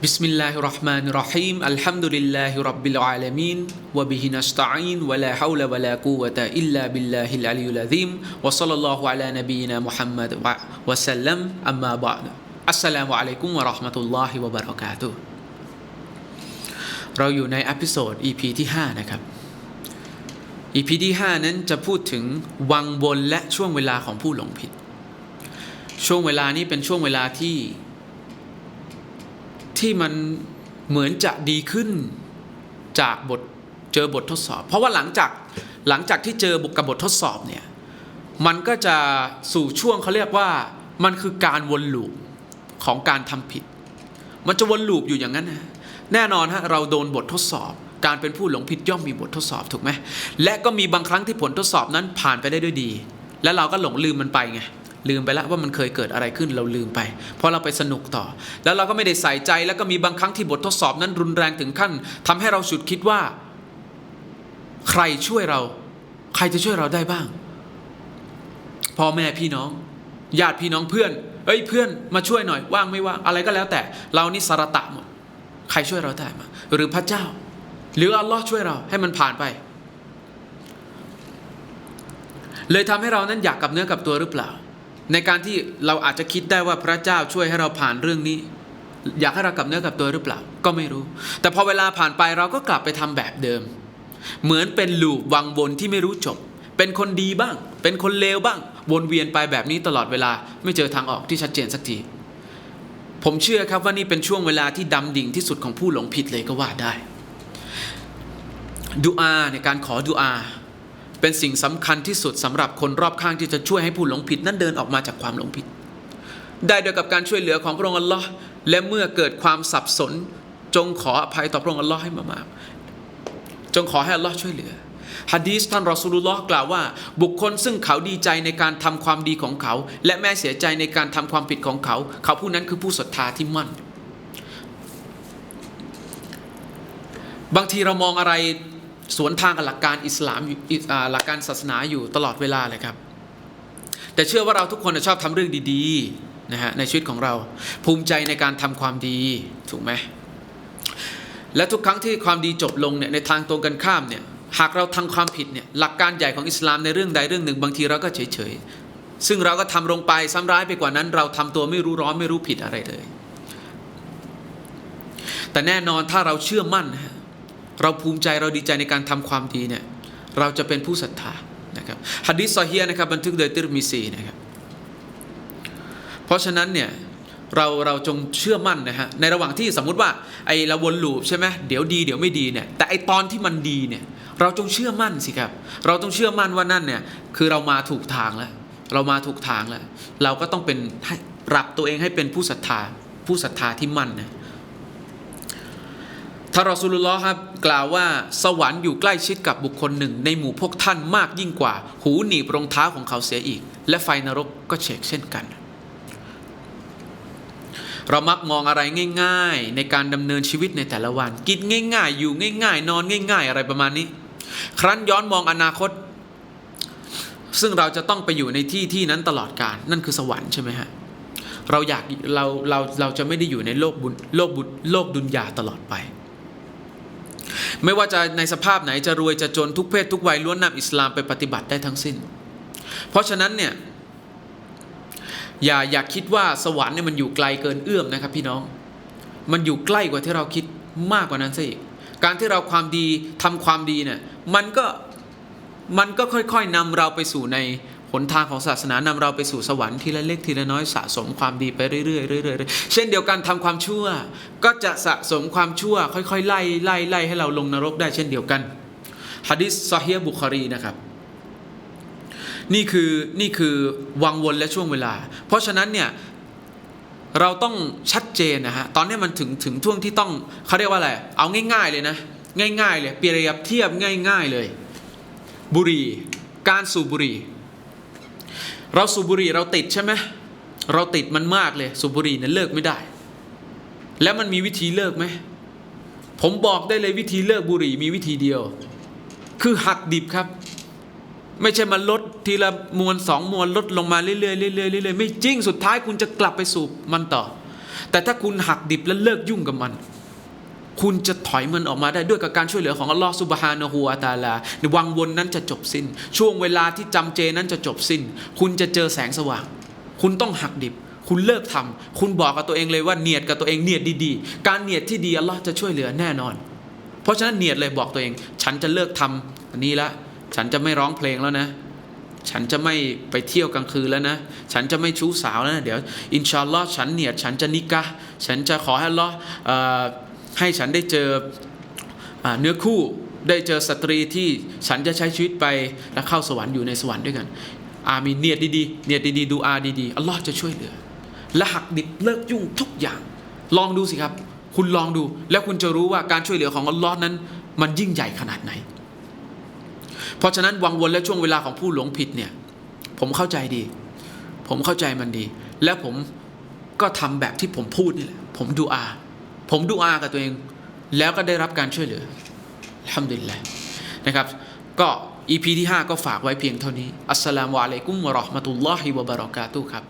بسم الله الرحمن الرحيم الحمد لله رب العالمين وبه نستعين ولا حول ولا قوة إلا بالله العلي العظيم وصلى الله على نبينا محمد وسلم أما بعد السلام عليكم ورحمة الله وبركاته เราอยู่ในอพิโซด EP ที่ 5 นะครับ EP ที่ 5 นั้นจะพูดถึงวังบนและช่วงเวลาของผู้หลงผิด ช่วงเวลานี้เป็นช่วงเวลาที่ ที่มันเหมือนจะดีขึ้นจากบทเจอบททดสอบ เพราะว่าหลังจากหลังจากที่เจอกับบททดสอบเนี่ยมันก็จะสู่ช่วงเขาเรียกว่ามันคือการวนลูปของการทำผิด มันจะวนลูปอยู่อย่างนั้นนะแน่นอนฮะเราโดนบททดสอบ การเป็นผู้หลงผิดย่อมมีบททดสอบถูกไหมและก็มีบางครั้งที่ผลทดสอบนั้นผ่านไปได้ด้วยดี และเราก็หลงลืมมันไปไง ลืมไปแล้วว่ามันเคยเกิดอะไรขึ้นเราลืมไปเพราะเราไปสนุกต่อ แล้วเราก็ไม่ได้ใส่ใจแล้วก็มีบางครั้งที่บททดสอบนั้นรุนแรงถึงขั้นทำให้เราฉุดคิดว่า ใครช่วยเรา ใครจะช่วยเราได้บ้างพ่อแม่พี่น้องญาติพี่น้องเพื่อนเอ้ยเพื่อนมาช่วยหน่อยว่างไม่ว่างอะไรก็แล้วแต่ เรานี่สารตะหมดใครช่วยเราได้มาหรือพระเจ้า หรืออัลลอฮ์ช่วยเราให้มันผ่านไป เลยทำให้เรานั้นอยากกับเนื้อกับตัวหรือเปล่า ในการที่เราอาจจะคิดได้ว่าพระเจ้าช่วยให้เราผ่านเรื่องนี้ อยากให้เรากลับเนื้อกลับตัวหรือเปล่า ก็ไม่รู้ แต่พอเวลาผ่านไปเราก็กลับไปทำแบบเดิม เหมือนเป็นลูปวังวนที่ไม่รู้จบ เป็นคนดีบ้าง เป็นคนเลวบ้าง วนเวียนไปแบบนี้ตลอดเวลาไม่เจอทางออกที่ชัดเจนสักทีผมเชื่อครับว่านี่เป็นช่วงเวลาที่ดำดิ่งที่สุดของผู้หลงผิดเลยก็ว่าได้ดูอาในการขอดูอา เป็นสิ่งสำคัญที่สุดสำหรับคนรอบข้างที่จะช่วยให้ผู้หลงผิดนั้นเดินออกมาจากความหลงผิด ได้โดยกับการช่วยเหลือของพระองค์อัลลอฮ์และเมื่อเกิดความสับสน จงขออภัยต่อพระองค์อัลลอฮ์ให้มากๆจงขอให้อัลลอฮ์ช่วยเหลือฮะดีสท่านรอสูลุลลอฮ์กล่าวว่า บุคคลซึ่งเขาดีใจในการทำความดีของเขา และแม้เสียใจในการทำความผิดของเขา เขาผู้นั้นคือผู้ศรัทธาที่มั่น บางทีเรามองอะไร สวนทางกับหลักการอิสลามหลักการศาสนาอยู่ตลอดเวลาเลยครับ แต่เชื่อว่าเราทุกคนชอบทำเรื่องดีๆนะฮะในชีวิตของเราภูมิใจในการทำความดีถูกไหมและทุกครั้งที่ความดีจบลงเนี่ยในทางตรงกันข้ามเนี่ยหากเราทำความผิดเนี่ยหลักการใหญ่ของอิสลามในเรื่องใดเรื่องหนึ่ง บางทีเราก็เฉยๆซึ่งเราก็ทำลงไปซ้ำร้ายไปกว่านั้น เราทำตัวไม่รู้ร้อนไม่รู้ผิดอะไรเลย แต่แน่นอนถ้าเราเชื่อมั่นนะ เราภูมิใจเราดีใจในการทำความดีเนี่ยเราจะเป็นผู้ศรัทธานะครับฮัดดิสซอฮียนะครับบันทึกโดยติรมิซีนะครับเพราะฉะนั้นเนี่ยเราเราจงเชื่อมั่นนะฮะในระหว่างที่สมมุติว่าไอเราวนลูปใช่ไหมเดี๋ยวดีเดี๋ยวไม่ดีเนี่ยแต่ไอตอนที่มันดีเนี่ยเราจงเชื่อมั่นสิครับเราต้องเชื่อมั่นว่านั่นเนี่ยคือเรามาถูกทางแล้วเรามาถูกทางแล้วเราก็ต้องเป็นให้ปรับตัวเองให้เป็นผู้ศรัทธาผู้ศรัทธาที่มั่นนะ ท่านรอสูลุลลอฮ์ครับกล่าวว่าสวรรค์อยู่ใกล้ชิดกับบุคคลหนึ่ง ในหมู่พวกท่านมากยิ่งกว่า หูหนีบรองเท้าของเขาเสียอีก และไฟนรกก็เฉกเช่นกัน เรามักมองอะไรง่าย ๆ ในการดำเนินชีวิตในแต่ละวัน กินง่าย ๆ อยู่ง่าย ๆ นอนง่าย ๆ อะไรประมาณนี้ ครั้นย้อนมองอนาคต ซึ่งเราจะต้องไปอยู่ในที่ที่นั้นตลอดกาลนั่นคือสวรรค์ใช่ไหมฮะเราอยากเราเราเราจะไม่ได้อยู่ในโลกบุญโลกบุญโลกดุนยาตลอดไป ไม่ว่าจะในสภาพไหนจะรวยจะจนทุกเพศทุกวัยล้วนนำอิสลามไปปฏิบัติได้ทั้งสิ้น เพราะฉะนั้นเนี่ยอย่าอย่าคิดว่าสวรรค์เนี่ยมันอยู่ไกลเกินเอื้อมนะครับพี่น้อง มันอยู่ใกล้กว่าที่เราคิดมากกว่านั้นซะอีก การที่เราความดีทำความดีเนี่ยมันก็มันก็ค่อยๆนำเราไปสู่ใน หนทางของศาสนานำเราไปสู่สวรรค์ทีละเล็กทีละน้อยสะสมความดีไปเรื่อยๆเรื่อยๆเช่นเดียวกันทำความชั่ว ก็จะสะสมความชั่ว ค่อยๆ ไล่ไล่ไล่ให้เราลงนรกได้เช่นเดียวกันฮะดิษซอฮีบุคารีนะครับนี่คือนี่คือวังวนและช่วงเวลา เพราะฉะนั้นเนี่ยเราต้องชัดเจนนะฮะตอนนี้มันถึงถึงช่วงที่ต้องเขาเรียกว่าอะไรเอาง่าย ๆเลยนะง่ายๆเลยเปรียบเทียบง่าย ๆเลย บุรีการสูบบุรี เราสูบบุหรี่เราติดใช่ไหมเราติดมันมากเลยสูบบุหรี่เนี่ยเลิกไม่ได้ แล้วมันมีวิธีเลิกไหมผมบอกได้เลยวิธีเลิกบุหรี่มีวิธีเดียว คือหักดิบครับ ไม่ใช่มาลดทีละมวลสองมวลลดลงมาเรื่อยๆเรื่อยๆเรื่อยๆไม่จริงสุดท้ายคุณจะกลับไปสูบมันต่อ แต่ถ้าคุณหักดิบและเลิกยุ่งกับมัน คุณจะถอยมันออกมาได้ด้วยกับการช่วยเหลือของอัลลอฮฺสุบฮานะฮูวาตาลาในวังวนนั้นจะจบสิ้น ช่วงเวลาที่จำเจนั้นจะจบสิ้น คุณจะเจอแสงสว่าง คุณต้องหักดิบ คุณเลิกทำคุณบอกกับตัวเองเลยว่าเนียดกับตัวเองเนียดดีๆ การเนียดที่ดีอัลลอฮ์จะช่วยเหลือแน่นอน เพราะฉะนั้นเนียดเลยบอกตัวเอง ฉันจะเลิกทำอันนี้ละ ฉันจะไม่ร้องเพลงแล้วนะ ฉันจะไม่ไปเที่ยวกลางคืนแล้วนะ ฉันจะไม่ชู้สาวแล้วนะเดี๋ยวอินชาอัลลอฮ์ฉันเนียดฉันจะนิกะฉันจะขอให้อัลลอฮ์ ให้ฉันได้เจออเนื้อคู่ได้เจอสตรีที่ฉันจะใช้ชีวิตไปและเข้าสวรรค์อยู่ในสวรรค์ด้วยกัน อามีเนียดดีๆ เนียดดีๆดูอาดีๆอัลลอฮ์จะช่วยเหลือ และหักดิบเลิกยุ่งทุกอย่าง ลองดูสิครับ คุณลองดู แล้วคุณจะรู้ว่าการช่วยเหลือของอัลลอฮ์นั้น มันยิ่งใหญ่ขนาดไหน เพราะฉะนั้นวังวนและช่วงเวลาของผู้หลงผิดเนี่ยผมเข้าใจดี ผมเข้าใจมันดี และผมก็ทำแบบที่ผมพูดนี่แหละผมดูอา ผมดูอากับตัวเอง แล้วก็ได้รับการช่วยเหลือทำดีแหละนะครับ ก็ EP ที่ 5 ก็ฝากไว้เพียงเท่านี้ อัสสลามุอะลัยกุมวะเราะห์มะตุลลอฮิวะบะเราะกาตุครับ